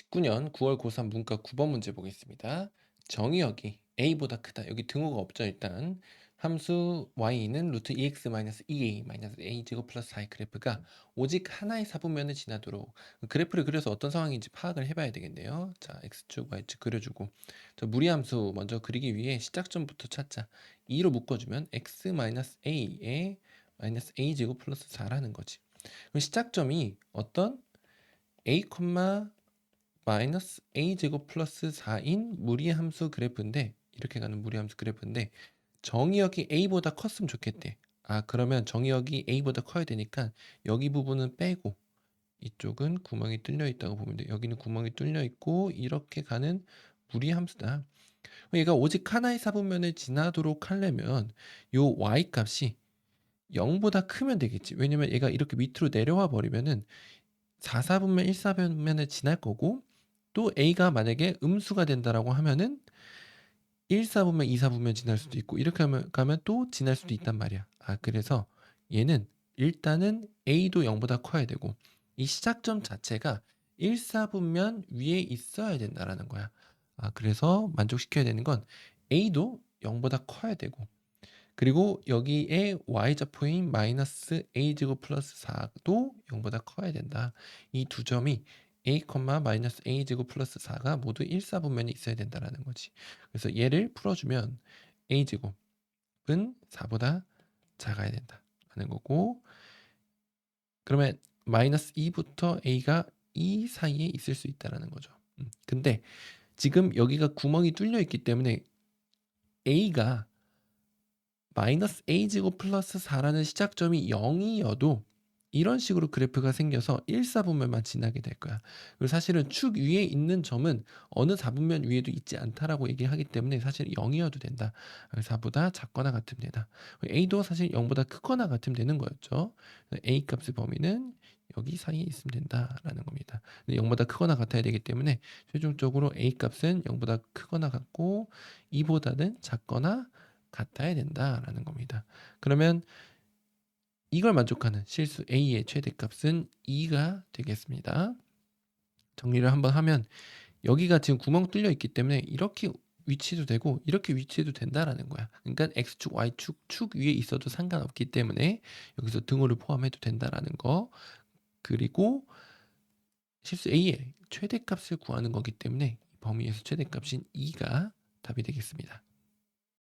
19년 9월 고3 문과 9번 문제 보겠습니다. 정의역이 a보다 크다. 여기 등호가 없죠, 일단. 함수 y는 루트 2x-2a a 제곱 플러스 4의 그래프가 오직 하나의 사분면을 지나도록 그래프를 그려서 어떤 상황인지 파악을 해봐야 되겠네요. 자, x축, y축 그려주고 저 무리함수 먼저 그리기 위해 시작점부터 찾자. 2로 묶어주면 x-a에 마이너스 a 제곱 플러스 4라는 거지. 그럼 시작점이 어떤 a, 마이너스 a 제곱 플러스 4인 무리함수 그래프인데 이렇게 가는 무리함수 그래프인데 정의역이 a보다 컸으면 좋겠대. 아 그러면 정의역이 a보다 커야 되니까 여기 부분은 빼고 이쪽은 구멍이 뚫려 있다고 보면 돼. 여기는 구멍이 뚫려 있고 이렇게 가는 무리함수다. 얘가 오직 하나의 사분면을 지나도록 하려면 요 y 값이 0보다 크면 되겠지. 왜냐면 얘가 이렇게 밑으로 내려와 버리면은 4사분면, 1사분면을 지날 거고 또 a가 만약에 음수가 된다라고 하면은 1사분면, 2사분면 지날 수도 있고 이렇게 하면 가면 또 지날 수도 있단 말이야. 아 그래서 얘는 일단은 a도 0보다 커야 되고 이 시작점 자체가 1사분면 위에 있어야 된다라는 거야. 아 그래서 만족시켜야 되는 건 a도 0보다 커야 되고 그리고 여기에 y좌표인 마이너스 a제곱 플러스 4도 0보다 커야 된다. 이 두 점이 a, 마이너스 a제곱 플러스 4가 모두 1사분면이 있어야 된다라는 거지. 그래서 얘를 풀어주면 a제곱은 4보다 작아야 된다라는 거고 그러면 마이너스 2부터 a가 2 사이에 있을 수 있다라는 거죠. 음, 근데 지금 여기가 구멍이 뚫려 있기 때문에 a가 마이너스 a제곱 플러스 4라는 시작점이 0이어도 이런 식으로 그래프가 생겨서 1, 4분면만 지나게 될 거야. 그리고 사실은 축 위에 있는 점은 어느 4분면 위에도 있지 않다라고 얘기하기 때문에 사실 0이어도 된다. 4보다 작거나 같으면 되다. a도 사실 0보다 크거나 같으면 되는 거였죠. a 값의 범위는 여기 사이에 있으면 된다라는 겁니다. 0보다 크거나 같아야 되기 때문에 최종적으로 a 값은 0보다 크거나 같고 2보다는 작거나 같아야 된다라는 겁니다. 그러면 이걸 만족하는 실수 a의 최대값은 2가 되겠습니다. 정리를 한번 하면 여기가 지금 구멍 뚫려 있기 때문에 이렇게 위치도 되고 이렇게 위치해도 된다라는 거야. 그러니까 x축, y축 축 위에 있어도 상관없기 때문에 여기서 등호를 포함해도 된다라는 거. 그리고 실수 a의 최대값을 구하는 거기 때문에 범위에서 최대값인 2가 답이 되겠습니다.